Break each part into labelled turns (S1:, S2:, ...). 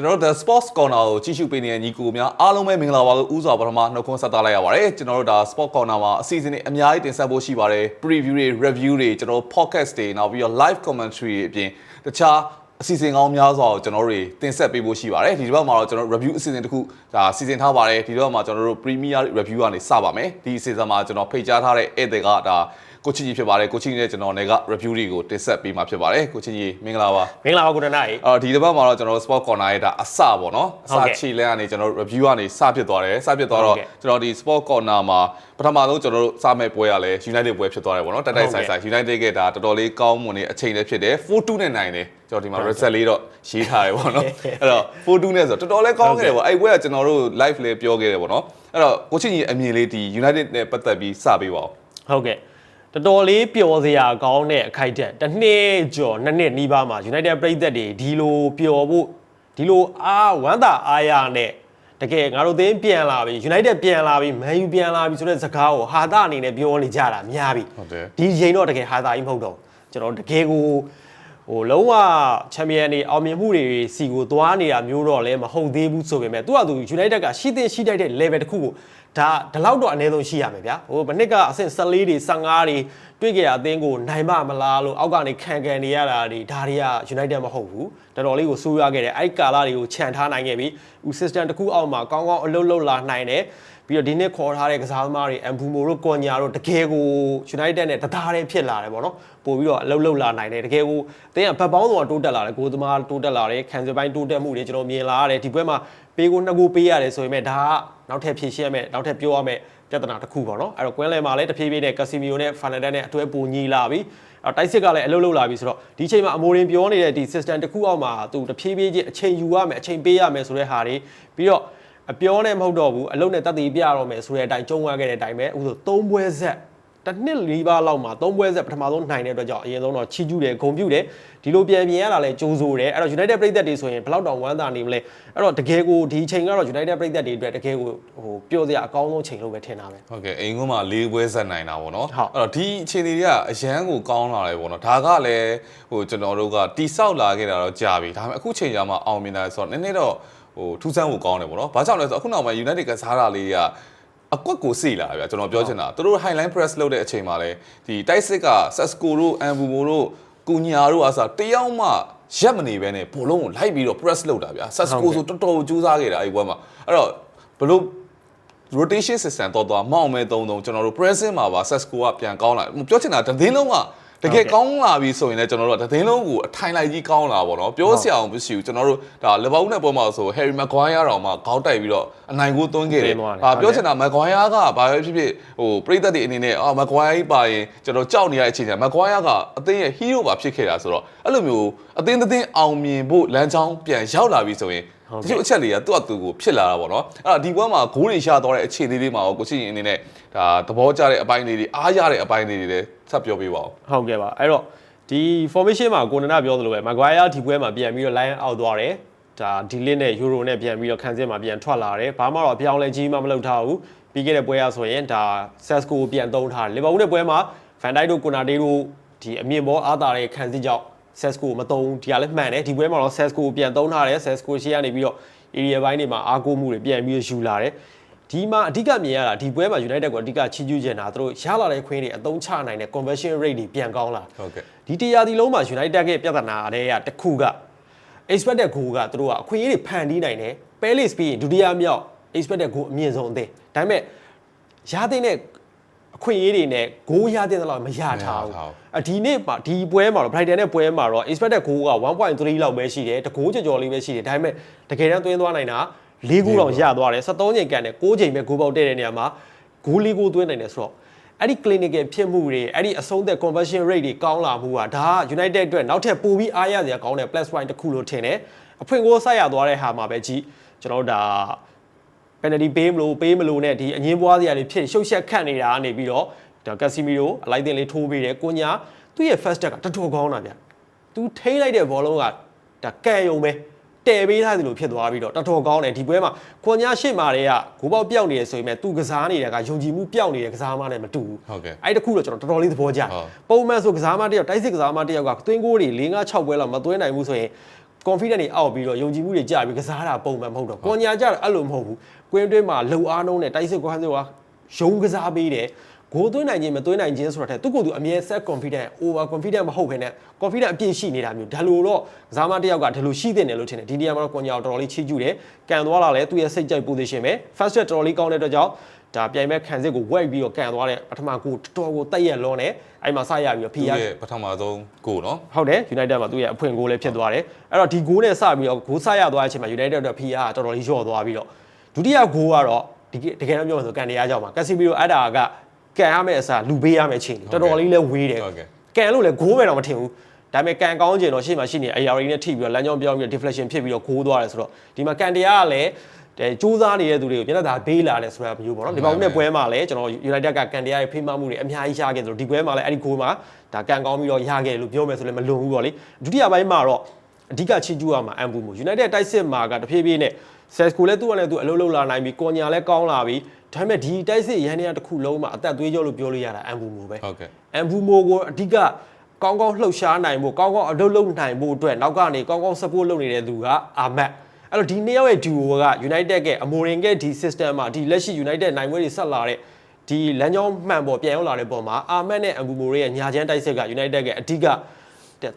S1: ကျွန်တော်တို့ The Sports Corner ကိုကြည့်ရှုပေးနေတဲ့ညီကိုများအားလုံးပဲမင်္ဂလာပါလို့ဥစွာပထမနှုတ်ခွန်းဆက်သလိုက်ရပါတယ်ကျွန်တော်တို့ဒါ Sports Corner မှာအစီအစဉ်တွေအများကြီးတင်ဆက်ဖို့ရှိပါတယ် preview တွေ review တွေကျွန်တော်တို့ podcast တွေနောက်ပြီးတော့ live commentary တွေအပြင်တခြားအစီအစဉ်ကောင်းများစွာကိုကျွန်တော်တို့တွေတင်ဆက်ပေးဖို့ရှိပါတယ်ဒီတစ်ပတ်မှာတော့ကျွန်တော်တို့ review အစီအစဉ်တစ်ခုဒါစီစဉ်ထားပါတယ်ဒီတစ်ပတ်မှာကျွန်တော်တို့ premier review ကနေစပါမယ်ဒီအစီအစဉ်မှာကျွန်တော်ဖိတ်ကြားထားတဲ့ဧည့်သည်ကဒါ ကိုချင်းကြီးဖြစ်ပါတယ်ကိုချင်းကြီးနဲ့ကျွန်တော်လည်းက review တွေကိုတင်ဆက်ပေးမှာဖြစ်ပါတယ်ကိုချင်းကြီးမင်္ဂလာပါ
S2: မင်္ဂလာပါကိုရနာကြီး
S1: အော်ဒီတစ်ပတ်မှာတော့ကျွန်တော်တို့ sport corner ရဲ့ဒါအစပေါ့နော်အ
S2: ဟုတ်
S1: စ
S2: ကဲ့
S1: ခြေလန်းကနေကျွန်တော်တို့ review ကနေစဖြစ်သွားတယ်စဖြစ်သွားတော့
S2: ဟုတ်ကဲ့
S1: ကျွန်တော်ဒီ sport corner မှာပထမဆုံးကျွန်တော်တို့စမဲ့ပွဲရလဲ United ပွဲဖြစ်သွားတယ်ပေါ့နော်တက်တိုက်
S2: ဟုတ်
S1: ဆိုင်
S2: ကဲ့
S1: ဆိုင် United ကဒါတော်တော်လေးကောင်းမွန်နေအချိန်လေးဖြစ်တယ်4-2နဲ့နိုင်တယ်ကျွန်တော်ဒီမှာ result လေးတော့ရေးထားတယ်ပေါ့နော်အဲ့တော့4-2နဲ့ဆိုတော့တော်တော်လေးကောင်းခဲ့တယ်ပေါ့အဲ့ပွဲကကျွန်တော်တို့ live လေးပြောခဲ့တယ်ပေါ့နော်အဲ့တော့ကိုချင်းကြီးအမြင်လေးဒီ United နဲ့ပတ်သက်ပြီးစပေးပါဦး
S2: ဟုတ်ကဲ့ တော်တော်လေးပျော်စရာကောင်းတဲ့အခိုက်အတန့်တစ်နှစ်ကျော်နှစ်နှစ်နီးပါးမှာ United ပြည်သက်တွေဒီလိုပျော်ဖို့ဒီလိုအားဝမ်းသာအားရနဲ့တကယ်ငါတို့သင်းပြန်လာပြီ United ပြန်လာပြီ Man U ပြန်လာပြီဆိုတဲ့စကားကိုဟာတာအနေနဲ့ပြောနေကြတာများပြီ
S1: ဟုတ်တယ်
S2: ဒီချိန်တော့တကယ်ဟာတာကြီးမဟုတ်တော့ဘူးကျွန်တော်တကယ်ကိုဟိုလုံးဝချန်ပီယံတွေအောင်မြင်မှုတွေစီကိုသွားနေတာမျိုးတော့လည်းမဟုတ်သေးဘူးဆိုပေမဲ့သူကသူ United ကရှိတဲ့ရှိတတ်တဲ့ level တစ်ခုကို ဒါဒီလောက်တော့အနည်းဆုံးရှိရမယ်ဗျာဟိုမနစ်ကအဆင့်14တွေ15တွေတွေ့ကြရအသင်းကိုနိုင်မမလားလို့အောက်ကနေခံခံနေရတာတွေဒါတွေက United မဟုတ်ဘူးတော်တော်လေးကိုစိုးရခဲ့တယ်အဲ့ဒီကာလာတွေကိုခြံထားနိုင်ခဲ့ပြီဦး system တစ်ခုအောက်မှာကောင်းကောင်းအလုပ်လုပ်လာနိုင်တယ်ပြီးတော့ဒီနေ့ခေါ်ထားတဲ့ကစားသမားတွေအမ်ဘူမိုတို့ကွန်ညာတို့တကယ်ကို United နဲ့တသားတည်းဖြစ်လာတယ်ပေါ့နော်ပို့ပြီးတော့အလုပ်လုပ်လာနိုင်တယ်တကယ်ကိုအသင်းကဘက်ပေါင်းဆောင်တိုးတက်လာတယ်ကိုယ်သမားတိုးတက်လာတယ်ခံစပိုင်းတိုးတက်မှုတွေကျွန်တော်မြင်လာရတယ်ဒီဘက်မှာ ပေးကိုနှစ်ကိုပေးရတယ်ဆိုပေမဲ့ဒါကနောက်ထပ်ဖြည့်ရှင်းရမယ်နောက်ထပ်ပြောရမယ်ပြဿနာတစ်ခုပေါ့နော်အဲ့တော့ကွင်းလဲမှာလည်းတဖြည်းဖြည်းနဲ့ကာစီမီယိုနဲ့ဖာနန်ဒက်နဲ့အတွဲပူညီလာပြီအဲ့တိုက်စစ်ကလည်းအလုပ်လုပ်လာပြီဆိုတော့ဒီချိန်မှာအမိုရင်ပြောနေတဲ့ဒီ system တစ်ခုအောက်မှာသူတဖြည်းဖြည်းချင်းအချိန်ယူရမယ်အချိန်ပေးရမယ်ဆိုတဲ့ဟာတွေပြီးတော့အပြောနဲ့မဟုတ်တော့ဘူးအလုပ်နဲ့တက်တည်ပြရတော့မယ်ဆိုတဲ့အတိုင်းကြုံရခဲ့တဲ့အတိုင်းပဲအခုဆိုသုံးပွဲဆက် တစ်နှစ်လေးပါးလောက်မှာသုံးပွဲဆက်ပထမဆုံးနိုင်တဲ့အတွက်ကြောင့်အရင်ဆုံးတော့ချီးကျူးတယ်ဂုဏ်ပြုတယ်ဒီလိုပြန်ပြင်ရတာလဲကြိုးစိုးတယ်အဲ့တော့ United ပြည်သက်တွေဆိုရင်ဘယ်လောက်တောင်ဝမ်းသာနေမလဲအဲ့တော့တကယ်ကိုဒီချိန်ကတော့ United ပြည်သက်တွေအတွက်တကယ်ကိုဟိုပြောစရာအကောင်းဆုံးချိန်လို့ပဲထင်တာပဲ
S1: ဟုတ်ကဲ့အိမ်ကမှာ၄ပွဲဆက်နိုင်တာပေါ့နော်
S2: ဟုတ်
S1: အဲ့တော့ဒီအခြေအနေတွေကအရန်ကိုကောင်းလာတယ်ပေါ့နော်ဒါကလည်းဟိုကျွန်တော်တို့ကတိဆောက်လာခဲ့တာတော့ကြာပြီဒါပေမဲ့အခုချိန်ကျမှအောင်မြင်တာဆိုတော့နည်းနည်းတော့ဟိုထူးဆန်းဖို့ကောင်းတယ်ပေါ့နော်ဘာကြောင့်လဲဆိုတော့အခုနောက်ပိုင်း United ကစားတာလေးတွေက အကွက်ကိုစိလာဗျာကျွန်တော်ပြောချင်တာသူတို့ highline press လုပ်တဲ့အချိန်မှာလဲဒီတိုက်စစ်က Sasco တို့ Ambumo တို့ကူညာတို့အစားတယောက်မှရက်မနေပဲနဲ့ဘောလုံးကိုလိုက်ပြီးတော့ press လုပ်တာဗျာ Sasco ဆိုတော်တော်ကြိုးစားခဲ့တာအဲ့ဒီဘွဲမှာအဲ့တော့ဘလို့ rotation system တော့တော့မောင်းမဲသုံးသုံးကျွန်တော်တို့ present မှာပါ Sesco ကပြန်ကောင်းလာပြောချင်တာတသင်းလုံးက တကယ်ကောင်းလာပြီဆိုရင်လည်းကျွန်တော်တို့ကတသင်းလုံးကိုအထိုင်လိုက်ကြီးကောင်းလာပါတော့ပြောစရာအောင်မရှိဘူးကျွန်တော်တို့ဒါလဘောက်နဲ့ပွဲမှာဆို Harry Maguire တောင်မှခေါင်းတိုက်ပြီးတော့အနိုင်ကိုသွင်းခဲ့တယ်
S2: သွင်းသွားတယ်
S1: ဟာ
S2: ဟုတ်တယ်
S1: ပြောချင်တာ Maguire ကဘာပဲဖြစ်ဖြစ်ဟိုပြည်သက်တွေအနေနဲ့အာ Maguire ကြီးပါရင်ကျွန်တော်ကြောက်နေရတဲ့အချိန်ကျ Maguire ကအသင်းရဲ့ hero ပါဖြစ်ခဲ့တာဆိုတော့အဲ့လိုမျိုးအသင်းတစ်သင်းအောင်မြင်ဖို့လမ်းကြောင်းပြန်ရောက်လာပြီဆိုရင်
S2: ဟု တ်
S1: ဒီ
S2: ကဲ့
S1: လိုအချက်လေးကသူ့အတူကိုဖြစ်လာတာပေါ့နော်အဲ့တော့ဒီဘွဲမှာဂိုးတွေရှာသွားတဲ့အခြေအနေလေးမှာရောကိုချင်းရင်အနေနဲ့ဒါသဘောကျတဲ့အပိုင်းလေးတွေအားရတဲ့အပိုင်းလေးတွေလည်းဆက်ပြောပေးပါဦး
S2: ဟုတ်ကဲ့ပါအဲ့တော့ဒီ formation မှာကိုနနာပြောသလိုပဲ Maguire ဒီပွဲမှာပြန်ပြီးတော့ line out သွားတယ်ဒါဒီလစ်နဲ့ Euro နဲ့ပြန်ပြီးတော့ခံစစ်မှာပြန်ထွက်လာတယ်ဘာမှတော့အပြောင်းလဲကြီးမှမလုပ်ထားဘူးပြီးခဲ့တဲ့ပွဲရဆိုရင်ဒါ Sesco ကိုပြန်သုံးထားတယ် Liverpool နဲ့ပွဲမှာ Van Dijk တို့ Konate တို့ဒီအမြင့်ပေါ်အားသာတဲ့ခံစစ်ကြောင့် Sesco ကိုမသုံးဘူးဒီကလည်းမှန်တယ်ဒီပွဲမှာတော့ Sesco ကိုပြန်သုံးထားတယ် Sesco ရှေ့ကနေပြီးတော့ area ဘိုင်းတွေမှာအားကိုးမှုတွေပြန်ပြီးတော့ယူလာတယ်ဒီမှာအဓိကမြင်ရတာဒီပွဲမှာ United ကိုအဓိကချီးကျူးချင်တာသူတို့ရလာတဲ့ခွင့်တွေအသုံးချနိုင်တဲ့ conversion rate တွေပြန်ကောင်းလာ
S1: ဟုတ်ကဲ့
S2: ဒီတရားဒီလုံးမှာ United ရဲ့ပြဿနာတွေကတစ်ခုက expected goal ကသူတို့ကအခွင့်အရေးတွေဖန်တီးနိုင်တယ် Palace ပြီးရင်ဒုတိယမြောက် expected goal အမြင့်ဆုံးအသင်းဒါပေမဲ့ရတဲ့အ ခွင့်အရေးတွေနဲ့ goal ရတဲ့လောက်မရထားဘူးအဒီနေ့မှာဒီပွဲမှာတော့ Brighton နဲ့ပွဲမှာတော့ expected goal က1.3လောက်ပဲရှိတယ်တကိုးကြော်ကြော်လေးပဲရှိတယ်ဒါပေမဲ့တကယ်တမ်းသွင်းသွားနိုင်တာ၄ဂိုးလောက်ရသွားတယ်73ချိန်ကန်နဲ့6ချိန်ပဲဂိုးပေါက်တဲ့တဲ့နေရာမှာဂိုး၄ဂိုးသွင်းနိုင်တယ်ဆိုတော့အဲ့ဒီ clinical ဖြစ်မှုတွေအဲ့ဒီအဆုံးသက် conversion rate တွေကောင်းလာမှုကဒါက United အတွက်နောက်ထပ်ပိုပြီးအားရစရာကောင်းတဲ့ plus point တစ်ခုလို့ထင်တယ်အဖွင့်ကိုဆက်ရသွားတဲ့ဟာမှာပဲကြည့်ကျွန်တော်တို့ဒါ penalty ပေးမလို့ပေးမလို့နဲ့ဒီအငင်းပွားစရာတွေဖြစ်ရှုပ်ရှက်ခတ်နေတာကနေပြီးတော့ဒါ Casemiro အလိုက်တင်လေးထိုးပေးတယ်ကိုညာသူ့ရဲ့ first step ကတော်တော်ကောင်းတာဗျသူထိန်းလိုက်တဲ့ဘောလုံးကဒါကဲယုံပဲတဲပေးထားသလိုဖြစ်သွားပြီးတော့တော်တော်ကောင်းတယ်ဒီပွဲမှာကိုညာရှစ်မာတွေကဂိုးပေါက်ပြောက်နေရဆိုရင်မဲ့သူကစားနေတဲ့ကယုံကြည်မှုပြောက်နေတဲ့ကစားမနဲ့မတူဘူး
S1: ဟုတ်ကဲ့
S2: အဲ့တခုတော့ကျွန်တော်တော်တော်လေးသဘောကျတယ်
S1: ဟုတ်
S2: ပုံမှန်ဆိုကစားမတစ်ယောက်တိုက်စစ်ကစားမတစ်ယောက်ကသွင်းကိုးတွေ၄၅6ပွဲလောက်မသွင်းနိုင်ဘူးဆိုရင် confident တွေအောက်ပြီးတော့ယုံကြည်မှုတွေကြာပြီးကစားတာပုံမှန်မဟုတ်တော့ကွန်ညာကြတော့အဲ့လိုမဟုတ်ဘူး ကွင်းတွင်းမှာလုံအားနှုံးနဲ့တိုက်စစ်ကွမ်းစစ်ကရုံးကစားပေးတယ်ဂိုးသွင်းနိုင်ခြင်းမသွင်းနိုင်ခြင်းဆိုတာတဲ့သူကသူအမြဲ set confident over confident မဟုတ်ဘဲနဲ့ confident အပြည့်ရှိနေတာမျိုးဒါလို့တော့ကစားမတစ်ယောက်ကဒါလို့ရှိတဲ့တယ်လို့ထင်တယ်ဒီနေရာမှာတော့ကွန်ညာကိုတော်တော်လေးချီးကျူးတယ်ကန်သွားလာလဲသူရဲ့စိတ်ကြိုက် position ပဲ first set တော်တော်လေးကောင်းတဲ့အတွက်ကြောင့်ဒါပြိုင်မဲ့ခံစစ်ကိုဝက်ပြီးတော့ကန်သွားတဲ့ပထမကိုတော်တော်ကိုတက်ရက်လွန်တယ်အဲ့မှာစရပြီးတော့ဖီ
S1: သူ
S2: ယာ
S1: ရဲ့ပထမဆုံးကိုနော်
S2: ဟုတ်တယ် United မှာသူ့ရဲ့အဖွင့်ဂိုးလည်းဖြစ်သွားတယ်အဲ့တော့ဒီဂိုးနဲ့စပြီးတော့ဂိုးဆရသွားတဲ့အချိန်မှာ United အတွက်ဖီယာကတော်တော်လေးလျော့သွားပြီးတော့ ဒုတိယဂိုးကတော့ဒီတကယ်တော့ပြောမှဆိုကန်တရားကြောင့်ပါကက်စီမီရိုအဲ့ဒါကကန်ရမယ့်အစားလူပေးရမယ့်အချိန်တော်တော်လေးလဲဝေးတယ်
S1: ဟုတ်ကဲ့
S2: ကန်လို့လဲဂိုးပဲတော့မထင်ဘူးဒါပေမဲ့ကန်ကောင်းကျင်တော့ရှေ့မှာရှိနေအရာရီနဲ့ထိပြီးတော့လမ်းကြောင်းပြောင်းပြီးတော့ deflection ဖြစ်ပြီးတော့ဂိုးသွားတယ်ဆိုတော့ဒီမှာကန်တရားကလည်းအဲစူးစမ်းနေတဲ့သူတွေကိုမျက်နှာသာဘေးလာတယ်ဆိုတာမျိုးပေါ့နော်ဒီမှာဦးနဲ့ပွဲမှာလည်းကျွန်တော် United ကကန်တရားရဲ့ဖိမမှုတွေအများကြီးရခဲ့တယ်ဆိုတော့ဒီပွဲမှာလည်းအဲ့ဒီဂိုးမှာဒါကန်ကောင်းပြီးတော့ရခဲ့တယ်လို့ပြောမယ်ဆိုလည်းမလွန်ဘူးပေါ့လေဒုတိယပိုင်းမှာတော့အဓိကချီကျူးရမှာအမ်ဘူမို United တိုက်စစ်မှာကတဖြည်းဖြည်းနဲ့ Sesco လည်းသူ့ကလည်းသူအလုပ်လုပ်လာနိုင်ပြီကော်ညာလည်းကောင်းလာပြီဒါပေမဲ့ဒီတိုက်စစ်ရန်နေရတစ်ခုလုံးမှာအသက်သွေးကြောလို့ပြောလို့ရတာအမ်ဘူမိုပဲ
S1: ဟုတ်ကဲ့
S2: အမ်ဘူမိုကိုအဓိကကောင်းကောင်းလှုပ်ရှားနိုင်ဖို့ကောင်းကောင်းအလုပ်လုပ်နိုင်ဖို့အတွက်နောက်ကနေကောင်းကောင်း support လုပ်နေတဲ့သူကအာမတ်အဲ့တော့ဒီနှစ်ယောက်ရဲ့ duo က United ကအမိုရင်ကဒီ system မှာဒီလက်ရှိ United နိုင်ပွဲတွေဆက်လာတဲ့ဒီလမ်းကြောင်းမှန်ပေါ်ပြန်ရောက်လာတဲ့ပုံမှာအာမတ်နဲ့အမ်ဘူမိုရဲ့ညာချမ်းတိုက်စစ်က United ကအဓိက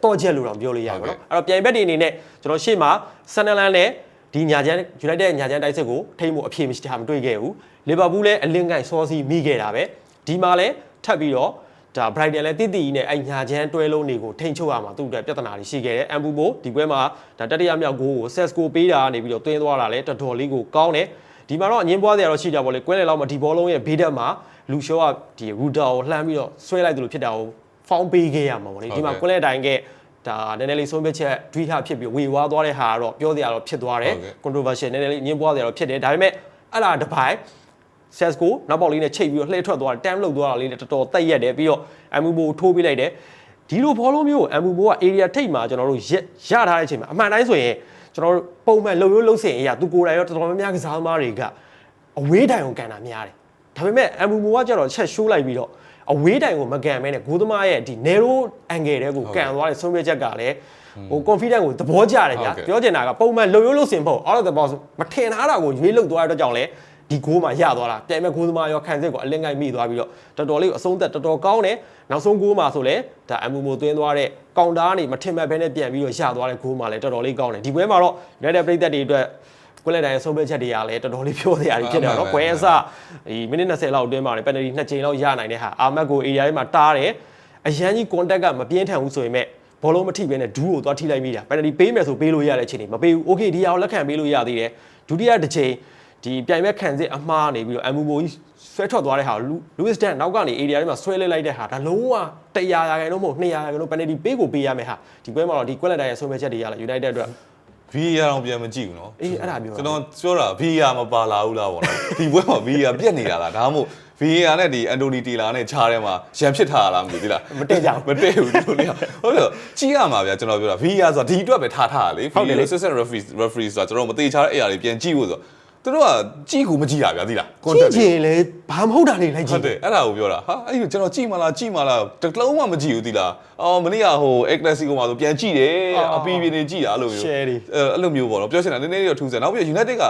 S2: တော့ချက်လို့တော့ပြောလို့ရပါတော့အဲ့တော့ပြိုင်ဘက်တွေအနေနဲ့ကျွန်တော်ရှေ့မှာဆန်နလန်နဲ့ ဒီညာချမ်း United ညာချမ်းတိုက်စစ်ကိုထိမ့်ဖို့အဖြေမရှိတာမတွေ့ခဲ့ဘူးလီဗာပူးလည်းအလင်းကိုင်စောစီမိခဲ့တာပဲဒီမှာလည်းထပ်ပြီးတော့ဒါ Brighton လည်းတိတိကြီးနဲ့အဲ့ညာချမ်းတွဲလုံးတွေကိုထိန်းချုပ်ရမှာသူ့အတွက်ပြဿနာတွေရှိခဲ့တယ်။ Ambu ဘိုဒီပွဲမှာဒါတတိယမြောက်ဂိုးကို Sesco ပေးတာကနေပြီးတော့သွင်းသွားတာလည်းတော်တော်လေးကိုကောင်းတယ်။ဒီမှာတော့အငင်းပွားစရာတော့ရှိကြပါလေ။ကွဲလေလောက်မှာဒီဘောလုံးရဲ့ဘေးတက်မှာလူရှောကဒီ Ruder ကိုလှမ်းပြီးတော့ဆွဲလိုက်သလိုဖြစ်တာကိုဖောင်းပေးခဲ့ရမှာပေါ့လေ။ဒီမှာကွဲလေတိုင်းက ဒါနည်းနည်းလေးဆုံးဖြတ်ချက်ဒွိဟဖြစ်ပြီးဝေဝါးသွားတဲ့ဟာကတော့ပြောစရာတော့ဖြစ်သွားတယ် controversial နည်းနည်းလေးအငင်းပွားစရာတော့ဖြစ်တယ်ဒါပေမဲ့အဲ့ဒါတစ်ပိုင်းဆက်ကိုနောက်ပေါက်လေးနဲ့ချိတ်ပြီးတော့လှည့်ထွက်သွားတယ်တမ်လုတ်သွားတာလေးနဲ့တော်တော်တက်ရက်တယ်ပြီးတော့အမ်ဘူဘိုထိုးပေးလိုက်တယ်ဒီလိုဘောလုံးမျိုးကိုအမ်ဘူဘိုက area ထိတ်မှာကျွန်တော်တို့ရရထားတဲ့အချိန်မှာအမှန်တိုင်းဆိုရင်ကျွန်တော်တို့ပုံမှန်လုံရိုးလုံစင်အရာသူကိုယ်တိုင်ရောတော်တော်များများကစားသမားတွေကအဝေးတိုင်ကိုကန်တာများတယ်ဒါပေမဲ့အမ်ဘူဘိုကကျတော့ချက်ရှိုးလိုက်ပြီးတော့ အဝေးတိုင်ကိုမကန်မဲနဲ့ဂိုးသမားရဲ့ဒီ narrow angle တွေကိုကန်သွားတဲ့ဆုံးဖြတ်ချက်ကလည်းဟို confidence ကိုသဘောကျတယ်ဗျာပြောချင်တာကပုံမှန်လုံရိုးလုံစင်ဖို့ out of the box မထင်ထားတာကိုရွေးလုတ်သွားတဲ့အတွက်ကြောင့်လည်းဒီဂိုးမှာရသွားတာပြိုင်မဲ့ဂိုးသမားရောခံစစ်ကိုအလင်းကိုင်းမိသွားပြီးတော့တော်တော်လေးကိုအဆုံးသက်တော်တော်ကောင်းတယ်နောက်ဆုံးဂိုးမှာဆိုလဲဒါအမ်ဘူမိုသွင်းသွားတဲ့ကောင်တာကနေမထင်မဲ့ဘဲနဲ့ပြန်ပြီးတော့ရသွားတဲ့ဂိုးမှာလည်းတော်တော်လေးကောင်းတယ်ဒီပွဲမှာတော့ United ပြည်သက်တွေအတွက် ကွက်လက်တိုင်းဆုံးဖြတ်ချက်တွေကလည်းတော်တော်လေးပြောစရာတွေဖြစ်တယ်နော်ပွဲအစဒီမိနစ်20လောက်အတွင်းမှာလည်းပယ်နတီ2ချိန်လောက်ရနိုင်တဲ့ဟာအာမတ်ကို area ထဲမှာတားတယ်အရန်ကြီး contact ကမပြင်းထန်ဘူးဆိုရင်မဲ့ဘောလုံးမထိဘဲနဲ့ဒူးကိုသွားထိလိုက်မိတာပယ်နတီပေးမယ်ဆိုပေးလို့ရတဲ့အချိန်တွေမပေးဘူး okay ဒီဟာကိုလက်ခံပေးလို့ရသေးတယ်ဒုတိယတစ်ချိန်ဒီပြိုင်မဲ့ခံစစ်အမှားနေပြီးတော့အမ်ဘူမိုကြီးဆွဲထွက်သွားတဲ့ဟာလူးစ်ဒန်နောက်ကနေ area ထဲမှာဆွဲလဲလိုက်တဲ့ဟာဒါလုံးဝ100ရာခိုင်နှုန်းမဟုတ်200ရာခိုင်နှုန်း penalty ပေးကိုပေးရမယ်ဟာဒီပွဲမှာတော့ဒီကွက်လက်တိုင်းရဲ့ဆုံးဖြတ်ချက်တွေရလာ United အတွက်
S1: VAR တော့ပြန်မကြည့်ဘူးနော်
S2: အေးအဲ့ဒါမျိုးပါ
S1: ကျွန်တော်ပြောတာ VAR မပါလာဘူးလားဗောနော်ဒီပွဲမှာ VAR ပြက်နေတာလားဒါမှမဟုတ် VAR နဲ့ဒီ Anthony Taylor နဲ့ခြားထဲမှာရန်ဖြစ်ထားတာလားမသိဘူးလား
S2: မတည့်ကြဘူး
S1: မတည့်ဘူးဒီလိုလေးဟုတ်တယ်ကြည့်ရမှာဗျာကျွန်တော်ပြောတာ VAR ဆိုတာဒီအတွက်ပဲထားထားတာလေ
S2: ဟုတ်တယ်လေ
S1: assistant referee referee ဆိုတာကျွန်တော်မသေးချာတဲ့အရာတွေပြန်ကြည့်ဖို့ဆိုတော့ သူတို့ကကြည့်ကိုမကြည့်တာဗျာသိလား
S2: ကြည့်
S1: contact
S2: ချင်လေဘာမဟုတ်တာနေလိုက်ကြ
S1: ဟု
S2: ည့်
S1: တ်တယ်အဲ့ဒါကိုပြောတာဟာအဲ့ဒီကျွန်တော်ကြည့်မလားကြည့်မလားတကလုံးမှမကြည့်ဘူးသီလားအော်မနေ့ကဟို e classico မှာဆိုပြန်ကြည့်တယ်
S2: အော်
S1: အပီးပြင်းနေကြည့်တာအဲ့လိုမျိုး
S2: Share တွေ
S1: အဲအဲ့လိုမျိုးပေါ့နော်ပြောချင်တာနည်းနည်းလေးတော့ထူးဆန်းနောက်ပြီး United က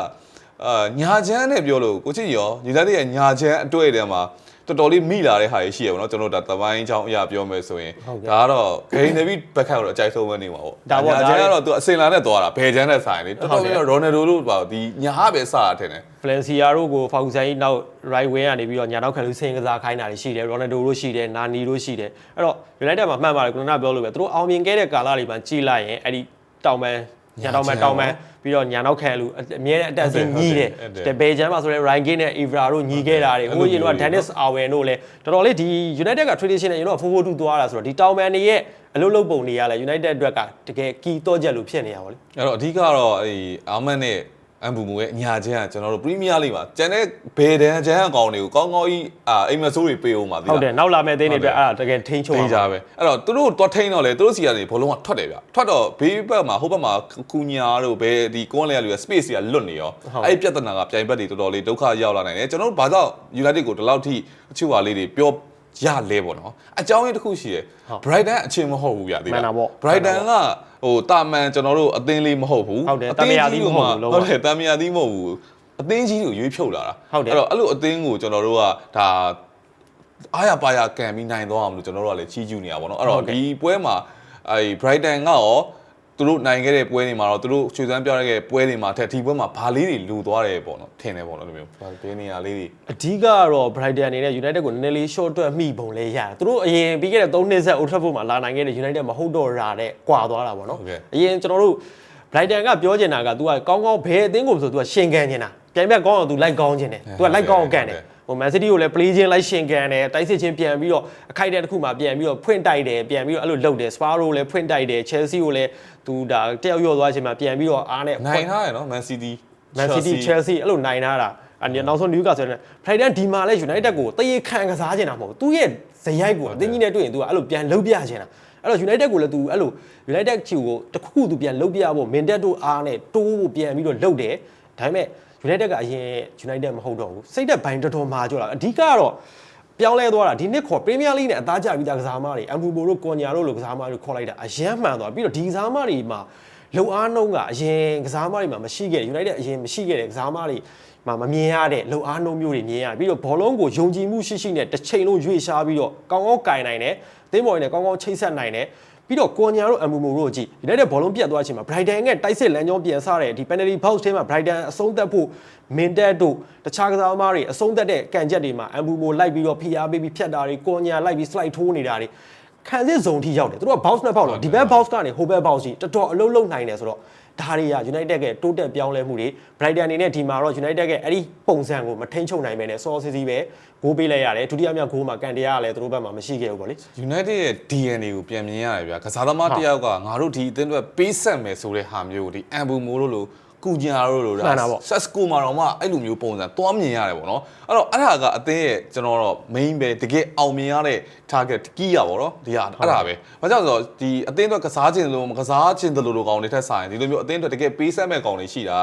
S1: အာညာချမ်းနဲ့ပြောလို့ကိုချစ်ရော United ရဲ့ညာချမ်းအတွေ့အထဲမှာ တော်တော်လေးမိလာတဲ့ဟာတွေရှိရပါတော့ကျွန်တော်တို့ဒါသမိုင်းချောင်းအရာပြောမယ်ဆိုရင်
S2: ဟုတ်ကဲ့
S1: ဒါကတော့ဂိမ်းနေပြီးဘက်ခတ်တော့အကြိုက်ဆုံးပဲနေမှာပေါ့
S2: ဒါပေါ့
S1: ညာ
S2: ဒါ
S1: ချမ်း
S2: လေ
S1: ကတော့သူအစင်လာနဲ့သွားတာဘယ်ချမ်းနဲ့ဆိုင်လေတော်တော်ပြီးတော့ Ronaldo တို့ပါဒီညာပဲစတာထင်တယ်
S2: ဗလန်စီယာတို့ကိုဖောက်ဆိုင်နောက် right wing ကနေပြီးတော့ညာနောက်ခံလူစင်ကစားခိုင်းတာတွေရှိတယ်ရိုနယ်ဒိုတို့ရှိတယ်နာနီတို့ရှိတယ်အဲ့တော့ United မှာမှန်ပါတယ်ခုနကပြောလို့ပဲသူတို့အောင်မြင်ခဲ့တဲ့ကာလတွေမှာကြည်လိုက်ရင်အဲ့ဒီတောင်ပန်း ညာတောင်ပန်းတောင်ပန်းပြီးတော့ညာနောက်ခံလူအမြဲတမ်းအတက်စင်းညီးတယ်
S1: ဟုတ်တယ်
S2: တဲ့ဘယ်ချမ်းမှာဆိုလဲ Ryan Giggs နဲ့ Evra တို့ညီးခဲ့တာတွေ
S1: ဟုတ်
S2: ဟိုရင်တော့
S1: တယ်
S2: Dennis Irwin တို့လည်းတော်တော်လေးဒီ United က traditional ရင်တော့ဖိုးဖိုးတူသွားတာဆိုတော့ဒီတောင်ပန်းတွေရဲ့အလုပ်လုပ်ပုံတွေကလည်း United အတွက်ကတကယ်ကီတော့ချက်လို့ဖြစ်နေရပါလေ
S1: အဲ့တော့အဓိကတော့အဲ့ဒီအာမတ်နဲ့ အမ်ဘူမူရဲ့အညာချင်းကကျွန်တော်တို့ပရီးမီးယားလိမှာကျန်တဲ့ဘယ်တန်းချမ်းအကောင်တွေကိုကောင်းကောင်းကြီးအာအိမ်မဆိုးတွေပေးအောင်ပါဒီ
S2: ဟုတ်တယ်နောက်လာမယ့်အသိန်းတွေအတွက်
S1: ဟုတ်တယ်
S2: အဲ့ဒါတကယ်ထိန်းချုပ်
S1: ထိ
S2: ရ
S1: န်း
S2: မှာ
S1: ကြပဲအဲ့တော့သူတို့တော့ထိန်းတော့လေသူတို့စီကနေဘောလုံးကထွက်တယ်ဗျထွက်တော့ဘေးဘက်မှာဟိုဘက်မှာကူညာတို့ဘယ်ဒီကွန်လေးကလူက space ကလွတ်နေရော
S2: ဟုတ်
S1: အဲ့ဒီပြဿနာကပြိုင်ဘက်တွေတော်တော်လေးဒုက္ခရောက်လာနိုင်တယ်ကျွန်တော်တို့ဘာကြောင့် United ကိုဒီလောက်ထိအချို့ဟာလေးတွေပြော ရလဲပေါ့နော်အကြောင်းရင်းတစ်ခုရှိတယ်
S2: ဟုတ်
S1: Brighton အချင်းမဟုတ်ဘူးဗျာဒီ
S2: မှန်တာပေါ့
S1: Brighton ကဟိုတာမန်ကျွန်တော်တို့အသင်းလေးမဟုတ်ဘူး
S2: ဟုတ်တယ်
S1: အသင်း
S2: တမယာသီးမဟုတ်ဘူးလုံးဝ
S1: ဟုတ်တယ်တမယာသီးမဟုတ်ဘူးအသင်းကြီးကိုရွေးဖြုတ်လာတာ
S2: ဟုတ်တယ်
S1: အဲ့တော့အဲ့လိုအသင်းကိုကျွန်တော်တို့ကဒါအားရပါရကန်ပြီးနိုင်သွားအောင်လို့ကျွန်တော်တို့ကလည်းချီးကျူးနေရပါတော့အဲ့
S2: ဟု
S1: တော့
S2: တ်ကဲ့
S1: ဒီပွဲမှာအဲ Brighton ကရော သူတို့နိုင်ခဲ့တဲ့ပွဲတွေမှာတော့သူတို့ချွေစမ်းပြောရတဲ့ပွဲတွေမှာထက်ဒီပွဲမှာဘာလေးတွေလူသွားတယ်ပေါ့နော်ထင်တယ်ပေါ့နော်ဒီမျိုးဘာဘယ်နေရာလေးတွေ
S2: အဓိကကတော့ Brighton အနေနဲ့ United ကိုနည်းနည်းလေး short တွက်မိပုံလဲရတယ်။သူတို့အရင်ပြီးခဲ့တဲ့3နှစ်ဆက် Old Trafford မှာလာနိုင်ခဲ့တဲ့ United မဟုတ်တော့တာတဲ့ကွာသွားတာပေါ့နော်
S1: ဟုတ်ကဲ့
S2: အရင်ကျွန်တော်တို့ Brighton ကပြောချင်တာက तू ကကောင်းကောင်းဘယ်အသင်းကိုဆို तू ကရှင်ကန်ချင်တာ။ပြန်ပြကောင်းအောင် तू လိုက်ကောင်းချင်တယ်။ तू ကလိုက်ကောင်းအောင်ကန်တယ်။ဟို Man City ကိုလည်း play ချင်းလိုက်ရှင်ကန်တယ်တိုက်စစ်ချင်းပြန်ပြီးတော့အခိုက်အတန့်တစ်ခုမှပြန်ပြီးတော့ဖွင့်တိုက်တယ်ပြန်ပြီးတော့အဲ့လိုလုပ်တယ် Spurs ကိုလည်းဖွင့်တိုက်တယ် Chelsea ကိုလည်း तू ဒါတယောက်ရော့သွားချိန်မှာပြန်ပြီးတော့အားနဲ့
S1: နိုင်ထားရနော် Man City
S2: Man City Chelsea အဲ့လိုနိုင်ထားတာအနည်းနောက်ဆုံး Newcastle နဲ့ Brighton ဒီမှာလဲ United ကိုတရေခံကစားနေတာမဟုတ်ဘူးသူရဲ့ဇယိုက်ကိုအသင်းကြီးနဲ့တွေ့ရင် तू ကအဲ့လိုပြန်လှုပ်ပြချင်တာအဲ့တော့ United ကိုလည်း तू အဲ့လို United ချီကိုတစ်ခုခု तू ပြန်လှုပ်ပြဖို့ Mendet တို့အားနဲ့တိုးဖို့ပြန်ပြီးတော့လှုပ်တယ်ဒါပေမဲ့ United ကအရင် United မဟုတ်တော့ဘူးစိတ်သက်ဘိုင်းတော်တော်မှာကြောလာအဓိကတော့ ပြောင်းလဲသွားတာဒီနှစ်ခေါ် Premier League နဲ့အသားကျပြီးသားကစားသမားတွေအမ်ဘူဘိုတို့ကွန်ညာတို့လိုကစားသမားတွေခေါ်လိုက်တာအယမ်းမှန်သွားပြီးတော့ဒီကစားသမားတွေမှာလုံအားနှုံးကအရင်ကစားသမားတွေမှာမရှိခဲ့တယ် United အရင်မရှိခဲ့တဲ့ကစားသမားတွေမှာမမြင်ရတဲ့လုံအားနှုံးမျိုးတွေမြင်ရတယ်ပြီးတော့ဘောလုံးကိုယုံကြည်မှုရှိရှိနဲ့တစ်ချိန်လုံးရွေ့ရှားပြီးတော့ကောင်းကောင်းကင်နိုင်တယ်သင်းပေါ်နဲ့ကောင်းကောင်းချိတ်ဆက်နိုင်တယ် ပြီးတော့ကွန်ညာတို့အမ်ဘူမိုတို့ကြည့် United ဘောလုံးပြတ်သွားချိန်မှာ Brighton ကတိုက်စစ်လမ်းကြောင်းပြန်စားတယ်ဒီ penalty box ထဲမှာ Brighton အဆုံးသတ်ဖို့ Mintet တို့တခြားကစားသမားတွေအဆုံးသတ်တဲ့ကန်ချက်တွေမှာအမ်ဘူမိုလိုက်ပြီးတော့ဖိအားပေးပြီးဖြတ်တာတွေကွန်ညာလိုက်ပြီး slide ထိုးနေတာတွေခံစစ်ဇုံထိရောက်တယ်သူတို့က bounce နဲ့ပေါက်တော့ဒီဘက် bounce ကနေဟိုဘက် bounce ကြီးတော်တော်အလုံးလုံးနိုင်တယ်ဆိုတော့ ဒါတွေက United ရဲ့တိုးတက်ပြောင်းလဲမှုတွေ Brighton အနေနဲ့ဒီမှာတော့ United ရဲ့အဲ့ဒီပုံစံကိုမထိန်ချုပ်နိုင်ပဲနဲ့စောစီစီပဲဂိုးပေးလိုက်ရတယ်ဒုတိယမြောက်ဂိုးမှာကန်တရားကလည်းသူတို့ဘက်မှာမရှိခဲ့ဘူးပေါ့လေ
S1: United ရဲ့ DNA ကိုပြန်မြင်ရတယ်ဗျာကစားသမားတစ်ယောက်ကငါတို့ဒီအသင်းအတွက်ပေးဆက်မယ်ဆိုတဲ့ဟာမျိုးကိုဒီအမ်ဘူမိုတို့လို ကူညာတို့လို
S2: မှန်တာပေါ့
S1: ဆက်စကိုမှာတော့မှအဲ့လိုမျိုးပုံစံသွားမြင်ရတယ်ပေါ့နော်အဲ့တော့အဲ့ဒါကအသင်းရဲ့ကျွန်တော်တော့ main ပဲတကယ်အောင်မြင်ရတဲ့ target ကီးရပါတော့ဒီဟာအဲ့ဒါပဲဘာကြောင့်လဲဆိုတော့ဒီအသင်းအတွက်ကစားခြင်းလို့မကစားခြင်းတို့လိုကောင်တွေထက်ဆိုင်ဒီလိုမျိုးအသင်းအတွက်တကယ်ပေးဆက်မဲ့ကောင်တွေရှိတာ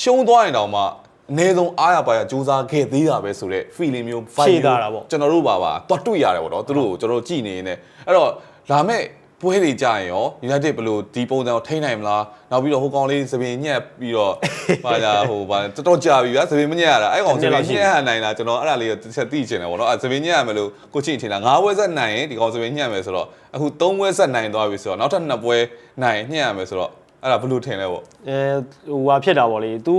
S1: ရှုံးသွားရင်တောင်မှအနည်းဆုံးအားရပါရစူးစမ်းခဲ့သေးတာပဲဆိုတော့ feeling မျိုး vibe
S2: ရှေ့သားတာပေါ့
S1: ကျွန်တော်တို့ပါပါတွတ်တွေ့ရတယ်ပေါ့နော်သူတို့ကိုကျွန်တော်တို့ကြည်နေနေအဲ့တော့လာမဲ့ ပွဲတွေကြရင်ရော United ဘယ်လိုဒီပုံစံကိုထိန်းနိုင်မလားနောက်ပြီးတော့ဟိုကောင်လေးသပင်ညက်ပြီးတော့ပါလာဟိုဗာတော်တော်ကြာပြီဗျာသပင်မညက်ရတာအဲ့ကောင်သပင်ညက်ရနိုင်တာကျွန်တော်အဲ့ဒါလေးကိုတစ်ချက်သိချင်တယ်ပေါ့နော်အဲ့သပင်ညက်ရမယ်လို့ကိုချင်းထင်တာ၅ပွဲဆက်နိုင်ရင်ဒီကောင်သပင်ညက်မယ်ဆိုတော့အခု၃ပွဲဆက်နိုင်သွားပြီဆိုတော့နောက်ထပ်2ပွဲနိုင်ညက်ရမယ်ဆိုတော့အဲ့ဒါဘယ်လိုထင်လဲပေါ့
S2: အဲဟိုဟာဖြစ်တာပေါ့လေ तू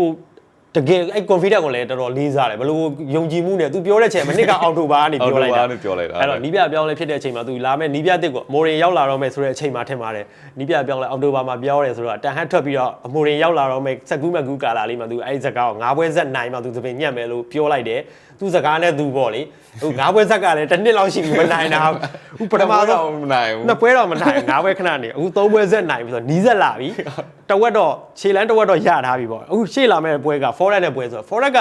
S2: တကယ်အဲ့ confidence ကိုလည်းတော်တော်လေးစားတယ်ဘလို့ယုံကြည်မှုနဲ့ तू ပြောတဲ့ချိန်မှာနှစ်ကအောက်တိုဘာကနေပြောလိုက်တာ
S1: အောက်တိုဘာကနေပြောလိုက်တာ
S2: အဲ့တော့နီးပြပြောင်းလဲဖြစ်တဲ့အချိန်မှာ तू လာမဲ့နီးပြတစ်ကိုအမိုရင်ရောက်လာတော့မယ်ဆိုတဲ့အချိန်မှာထင်ပါတယ်နီးပြပြောင်းလဲအောက်တိုဘာမှာပြောတယ်ဆိုတော့တန်ဟတ်ထွက်ပြီးတော့အမိုရင်ရောက်လာတော့မယ်စက်ကူးမကူကာလာလေးမှာ तू အဲ့ဒီစကားကိုငါးပွဲဆက်နိုင်မှာ तू သပင်ညက်မယ်လို့ပြောလိုက်တယ် သူစကားနဲ့ तू ပေါ့လေဟိုငါးပွဲဆက်ကလည်းတစ်နှစ်လောက်ရှိပြီမနိုင်တာဟိုပထမဆုံး
S1: မနိုင်ဘူး
S2: နှစ်ပွဲတော့မနိုင်ဘူးငါးပွဲခဏနေအခုသုံးပွဲဆက်နိုင်ပြီဆိုတော့နီးစက်လာပြီတဝက်တော့ခြေလန်းတဝက်တော့ရထားပြီပေါ့အခုရှေ့လာမဲ့ပွဲက Forex နဲ့ပွဲဆိုတော့ Forex က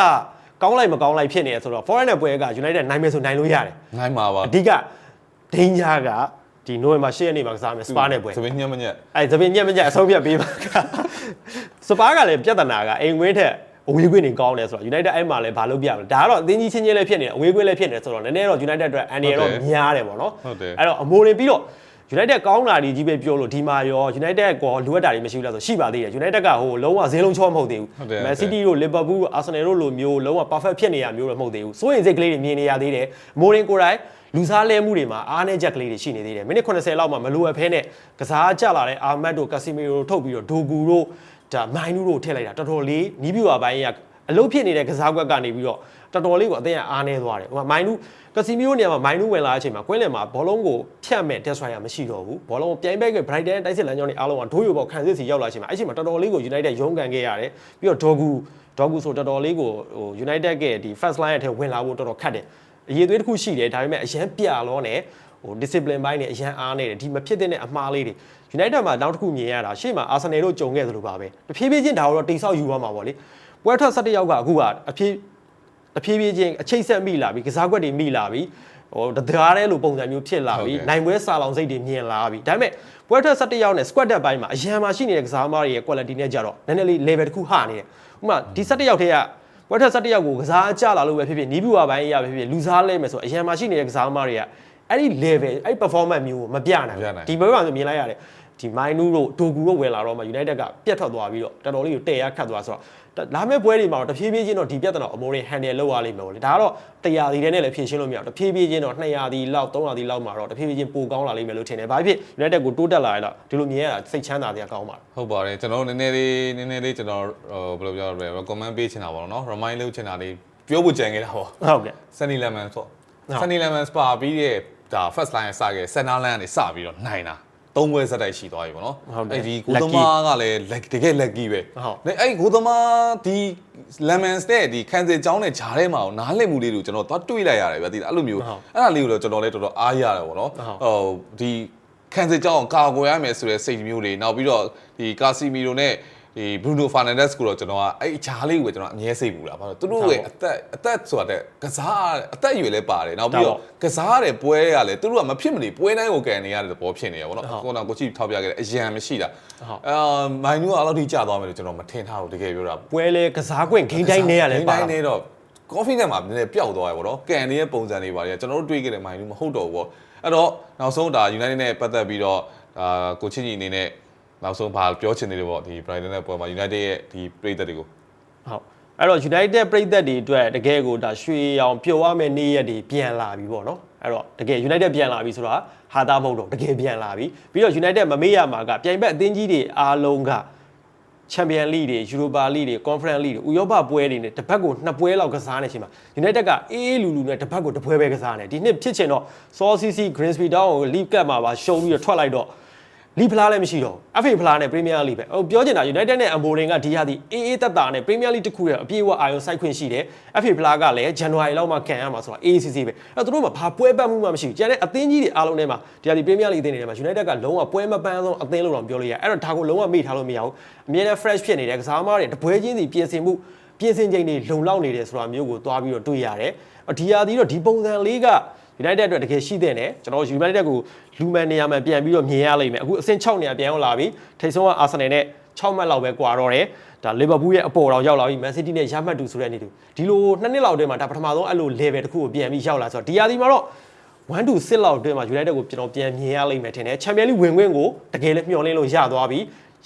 S2: ကောင်းလိုက်မကောင်းလိုက်ဖြစ်နေရဆိုတော့ Forex နဲ့ပွဲက United နိုင်မယ်ဆိုနိုင်လို့ရတယ်
S1: နိုင်မှာပါ
S2: အဓိက danger ကဒီ November 10ရက်နေ့မှာကစားမယ် Spa နဲ့ပွဲ
S1: သပင်ညက်မညက်
S2: အဲသပင်ညက်မညက်အဆုံးဖြတ်ပေးပါစပါးကလည်းပြဿနာကအိမ်ဝင်းထက် အဝေးကွင်းနေကောင်းတယ်ဆိုတော့ United အဲ့မှာလည်းဘာလုပ်ပြမလဲဒါကတော့အသင်းကြီးချင်းချင်းလည်းဖြစ်နေတယ်အဝေးကွင်းလည်းဖြစ်နေတယ်ဆိုတော့နည်းနည်းတော့ United အတွက်အန်ဒီရောများတယ်ပေါ့နော်
S1: ဟုတ်တယ်
S2: အဲ့တော့အမိုရင်ပြီးတော့ United ကောင်းတာတွေကြီးပဲပြောလို့ဒီမှာရော United ကောလိုအပ်တာတွေမရှိဘူးလားဆိုရှိပါသေးတယ် United ကဟိုလုံးဝဈေးလုံးချောမဟုတ်သေးဘူး
S1: ဟုတ်တယ်
S2: Man City တို့ Liverpool တို့ Arsenal တို့လိုမျိုးလုံးဝ perfect ဖြစ်နေရမျိုးတော့မဟုတ်သေးဘူးစိုးရင်စိတ်ကလေးတွေမြင်နေရသေးတယ်အမိုရင်ကိုယ်တိုင်လူစားလဲမှုတွေမှာအားနည်းချက်ကလေးတွေရှိနေသေးတယ်မိနစ်80လောက်မှာမလိုအပ်ဖဲနဲ့ကစားကြလာတဲ့အာမတ်တို့ကာစီမီရိုတို့ထုတ်ပြီးတော့ဒိုဂူတို့ ဒါမိုင်းနူးတို့ထည့်လိုက်တာတော်တော်လေးနီးပြူပါပိုင်းကအလုပ်ဖြစ်နေတဲ့ကစားကွက်ကနေပြီးတော့တော်တော်လေးကိုအသင်းကအားနည်းသွားတယ်ဟိုမှာမိုင်းနူးကာစီမီရိုနေရာမှာမိုင်းနူးဝင်လာတဲ့အချိန်မှာကွင်းလယ်မှာဘောလုံးကိုဖြတ်မဲ့ destroyer မရှိတော့ဘူးဘောလုံးကိုပြိုင်ဘက်က Brighton တိုက်စစ်လမ်းကြောင်းတွေအားလုံးကဒိုးရိုပေါက်ခံစစ်စီရောက်လာချိန်မှာအဲ့ချိန်မှာတော်တော်လေးကို United ရုန်းကန်ခဲ့ရတယ်ပြီးတော့ဒေါဂူဒေါဂူဆိုတော်တော်လေးကိုဟို United ကဒီ first line အထက်ဝင်လာဖို့တော်တော်ခက်တယ်အရေးသွေးတစ်ခုရှိတယ်ဒါပေမဲ့အရန်ပြလောနဲ့ဟို discipline ဘိုင်းနဲ့အရန်အားနေတယ်ဒီမဖြစ်တဲ့အမှားလေးတွေ United မှာနောက်တစ်ခုမြင်ရတာရှေ့မှာ Arsenal တို့ကြုံခဲ့သလိုပါပဲတဖြည်းဖြည်းချင်းဒါတော့တိတ်ဆောက်ယူသွားမှာပေါ့လေပွဲထွက်17ယောက်ကအခုကအဖြည်းတဖြည်းဖြည်းချင်းအချိတ်ဆက်မိလာပြီကစားကွက်တွေမိလာပြီဟိုတကားတဲ့လိုပုံစံမျိုးဖြစ်လာပြီ
S1: ဟုတ်ကဲ့
S2: နိုင်ပွဲစာလောင်စိတ်တွေမြင်လာပြီဒါပေမဲ့ပွဲထွက်17ယောက်နဲ့ squad တက်ပိုင်းမှာအရန်မှာရှိနေတဲ့ကစားသမားတွေရဲ့ quality နဲ့ကြတော့နည်းနည်းလေး level တစ်ခုဟနေတယ်ဥပမာဒီ17ယောက်ထဲကပွဲထက်၁၁ယောက်ကိုကစားကြလာလို့ပဲဖြစ်ဖြစ်နီးပြူဝပိုင်းအရာပဲဖြစ်ဖြစ်လူစားလဲမယ်ဆိုအရန်မရှိနေတဲ့ကစားသမားတွေက အဲ့ဒီ level အဲ့ဒီ performance မျိုးကိုမပြနိုင်
S1: မပြနိုင်
S2: ဘူးဒီဘက်မှာဆိုမြင်လိုက်ရတယ်ဒီမိုင်းနူးတို့ဒိုကူတို့ဝင်လာတော့မှ United ကပြတ်ထွက်သွားပြီးတော့တော်တော်လေးကိုတည့်ရခတ်သွားဆိုတော့လာမယ့်ပွဲတွေမှာတော့တဖြည်းဖြည်းချင်းတော့ဒီပြဿနာအမိုးတွေ handle လုပ်ရလိမ့်မယ်ပေါ့လေဒါကတော့100ဒီတဲ့နဲ့လည်းဖြည့်ရှင်းလို့မရဘူးတဖြည်းဖြည်းချင်းတော့200ဒီလောက်300ဒီလောက်မှာတော့တဖြည်းဖြည်းချင်းပိုကောင်းလာလိမ့်မယ်လို့ထင်တယ်ဘာဖြစ် United ကိုတိုးတက်လာရတော့ဒီလိုမြင်ရတာစိတ်ချမ်းသာစရာကောင်းပါတယ်
S1: ဟုတ်ပါတယ်ကျွန်တော်တို့နည်းနည်းလေးနည်းနည်းလေးကျွန်တော်ဟိုဘယ်လိုပြောရလဲ recommend ပေးချင်တာပေါ့နော် remind လုပ်ချင်တာလေးပြောဖို့ကြံခဲ့တာပေါ့
S2: ဟုတ်ကဲ့
S1: Sunny Lemon ဆို
S2: ဟုတ်
S1: Sunny Lemon Spa ပြီးတဲ့ ဒါ first line စခဲ့ center line ကနေစပြီးတော့နိုင်တာသုံးပွဲဆက်တိုက်ရှိသွားပြီပေါ့နော်
S2: ဟုတ်တယ်
S1: အဲ့ဒီကိုသမားကလည်း lucky- တကယ် lucky ပဲ
S2: ဟုတ်
S1: နေအဲ့ဒီကိုသမားဒီ lemons တဲ့ဒီခံစစ်ကြောင်းနဲ့ဂျားထဲမှာကိုနားလည်မှုလေးတွေကိုကျွန်တော်သွားတွေးလိုက်ရတယ်ဗျာဒီအဲ့လိုမျိုး
S2: ဟုတ်
S1: အဲ့ဒါလေးကိုတော့ကျွန်တော်လည်းတော်တော်အားရတယ်ပေါ့နော်
S2: ဟုတ်
S1: ဟိုဒီခံစစ်ကြောင်းကိုကာကွယ်ရမယ်ဆိုတဲ့စိတ်မျိုးတွေနောက်ပြီးတော့ဒီကာစီမီရိုနဲ့ ဒီဘရူနိုဖာနန်ဒက်စ်ကိုတော့ကျွန်တော်ကအဲ့အချားလေးကိုပဲကျွန်တော်အမြဲစိတ်ပူတာဘာလို့သူတို့ရဲ့အသက်အသက်ဆိုတာတဲ့ကစားအသက်အရွယ်လည်းပါတယ်နောက်ပြီးတော့ကစားရတဲ့ပွဲကလည်းသူတို့ကမဖြစ်မနေပွဲတိုင်းကိုကန်နေရတဲ့ဘောဖြစ်နေရပါတော့
S2: ဟုတ်
S1: ခုနကကိုကြည့်ထောက်ပြခဲ့တဲ့အရန်မရှိတာ
S2: ဟုတ်
S1: အာမိုင်နူကအဲ့လောက်ထိကြာသွားမယ်လို့ကျွန်တော်မထင်ထားဘူးတကယ်ပြောတာ
S2: ပွဲလဲကစားခွင့်ဂိမ်းတိုင်းနဲ့ရလဲပါ
S1: တိုင်းနဲ့တော့ coffee နဲ့မှာနည်းနည်းပျောက်သွားရပေါ့နော်ကန်နေတဲ့ပုံစံတွေပါလေကျွန်တော်တို့တွေးခဲ့တဲ့မိုင်နူမဟုတ်တော့ဘူးပေါ့အဲ့တော့နောက်ဆုံးဒါ United နဲ့ပတ်သက်ပြီးတော့အာကိုချင်းကြီးအနေနဲ့ နောက်ဆုံးဘာပြောချင်သေးတယ်ပေါ့ဒီ Brighton နဲ့ပွဲမှာ United ရဲ့ဒီပြည်သက်တွေကို
S2: ဟုတ်အဲ့တော့ United ပြည်သက်တွေအတွက်တကယ်ကိုဒါရွှေရောင်ပျော်ရမယ့်နေ့ရက်တွေပြန်လာပြီပေါ့နော်အဲ့တော့တကယ် United ပြန်လာပြီဆိုတာဟာသားမဟုတ်တော့တကယ်ပြန်လာပြီပြီးတော့ United မမေ့ရမှာကပြိုင်ဘက်အသင်းကြီးတွေအားလုံးက Champion League တွေ Europa League တွေ Conference League တွေဥရောပပွဲတွေနဲ့တစ်ပတ်ကိုနှစ်ပွဲလောက်ကစားနေချိန်မှာ United ကအေးအေးလူလူနဲ့တစ်ပတ်ကိုတစ်ပွဲပဲကစားနေဒီနှစ်ဖြစ်ချင်တော့ Saw CC Grimsby Town ကို League Cup မှာပါရှုံးပြီးတော့ထွက်လိုက်တော့ လီဖလားလည်းမရှိတော့ဘူး FA ဖလားနဲ့ Premier League ပဲဟိုပြောချင်တာ United နဲ့ Amorim ကဒီဟာဒီအေးအေးတက်တာနဲ့ Premier League တစ်ခုရဲ့အပြည့်အဝအာရုံစိုက်ခွင့်ရှိတယ် FA ဖလားကလည်း January လောက်မှကန်ရမှာဆိုတော့ ACC ပဲအဲ့တော့သူတို့မှာဘာပွဲပတ်မှုမှမရှိဘူးကျန်တဲ့အသင်းကြီးတွေအားလုံးထဲမှာဒီဟာဒီ Premier League အသင်းတွေထဲမှာ United ကလုံးဝပွဲမပန်းဆုံးအသင်းလို့တော့ပြောလို့ရအဲ့တော့ဒါကိုလုံးဝမေ့ထားလို့မရဘူးအမြဲတမ်း fresh ဖြစ်နေတယ်ကစားသမားတွေတပွဲချင်းစီပြင်ဆင်မှုပြင်ဆင်ချိန်တွေလုံလောက်နေတယ်ဆိုတာမျိုးကိုသွားပြီးတော့တွေ့ရတယ်အော်ဒီဟာဒီတော့ဒီပုံစံလေးက United အတွက်တကယ်ရှိတဲ့နဲ့ကျွန်တော်တို့ United ကို လူမှန်နေရာမှန်ပြန်ပြီးတော့မြင်ရလိမ့်မယ်အခုအဆင့်6နေရာပြန်ရောက်လာပြီထိတ်ဆုံးက Arsenal နဲ့6မှတ်လောက်ပဲကွာတော့တယ်ဒါ Liverpool ရဲ့အပေါ်တော်ရောက်လာပြီ Man City နဲ့ရမှတ်တူဆိုတဲ့အနေတူဒီလိုနှစ်နှစ်လောက်အတွင်းမှာဒါပထမဆုံးအဲ့လို level တစ်ခုကိုပြန်ပြီးရောက်လာဆိုတော့ဒီဟာဒီမှာတော့1 to 6လောက်အတွင်းမှာ United ကိုကျွန်တော်ပြန်မြင်ရလိမ့်မယ်ထင်တယ် Champions League ဝင်ခွင့်ကိုတကယ်လည်းမျှော်လင့်လို့ရသွားပြီ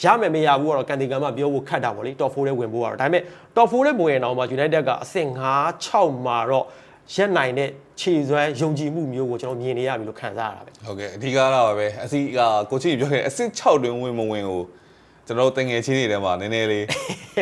S2: ရမယ်မရဘူးကတော့ကန်တီကန်မှပြောဖို့ခက်တာပေါ့လေ top 4ထဲဝင်ဖို့ကတော့ဒါပေမဲ့ top 4ထဲဝင်ရင်တော့မှ United ကအဆင့်5 6မှာတော့ ရက်နိုင်တဲ့ခြေစွမ်းယုံကြည်မှုမျိုးကိုကျွန်တော်မြင်နေရပြီလို့ခံစားရတာပဲ
S1: ဟုတ်ကဲ့အဓိကတော့ပဲအစီကကိုချင်းကြီးပြောခဲ့တဲ့အစစ်6တွင်ဝင်မဝင်ကိုကျွန်တော်တို့တငယ်ချင်းတွေထဲမှာနည်းနည်းလေး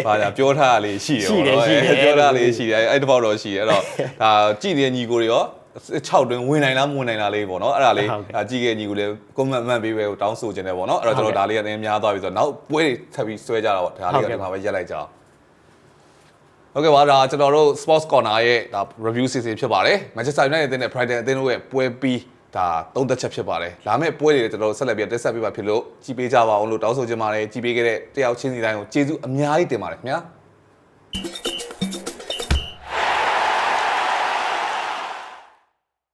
S1: ဗာညာပြောထားတာလေးရှိတယ်ပေါ့နော်
S2: ရှိတယ်ရှိတယ်
S1: ပြောထားတာလေးရှိတယ်အဲ့တစ်ပေါက်တော့ရှိတယ်အဲ့တော့ဒါကြည့်နေတဲ့ညီကိုတွေရော6တွင်ဝင်နိုင်လားမဝင်နိုင်လားလေးပေါ့နော်အဲ့ဒါလေး
S2: ဟုတ်ကဲ့
S1: ဒါကြည့်ခဲ့ညီကိုလေးကွန်မန့်မှန်ပေးပဲတောင်းဆိုခြင်းတယ်ပေါ့နော်အဲ့တော့ကျွန်တော်ဒါလေးကနည်းများသွားပြီဆိုတော့နောက်ပွဲတွေထပ်ပြီးဆွဲကြတာပေါ့ဒါလေးကဒီမှာပဲရက်လိုက်ကြအောင် ဟုတ်ကဲ့ပါဒါကျွန်တော်တို့ Sports Corner ရဲ့ဒါ review season ဖြစ်ပါတယ် Manchester United အသင်းနဲ့ Brighton အသင်းတို့ရဲ့ပွဲပြီးဒါသုံးသက်ချက်ဖြစ်ပါတယ်လာမယ့်ပွဲတွေလည်းကျွန်တော်တို့ဆက်လက်ပြီးတက်ဆက်ပေးပါဖြစ်လို့ကြည်ပေးကြပါအောင်လို့တောင်းဆိုချင်ပါတယ်ကြည်ပေးခဲ့တဲ့တယောက်ချင်းစီတိုင်းကိုကျေးဇူးအများကြီးတင်ပါတယ်ခင်ဗျာ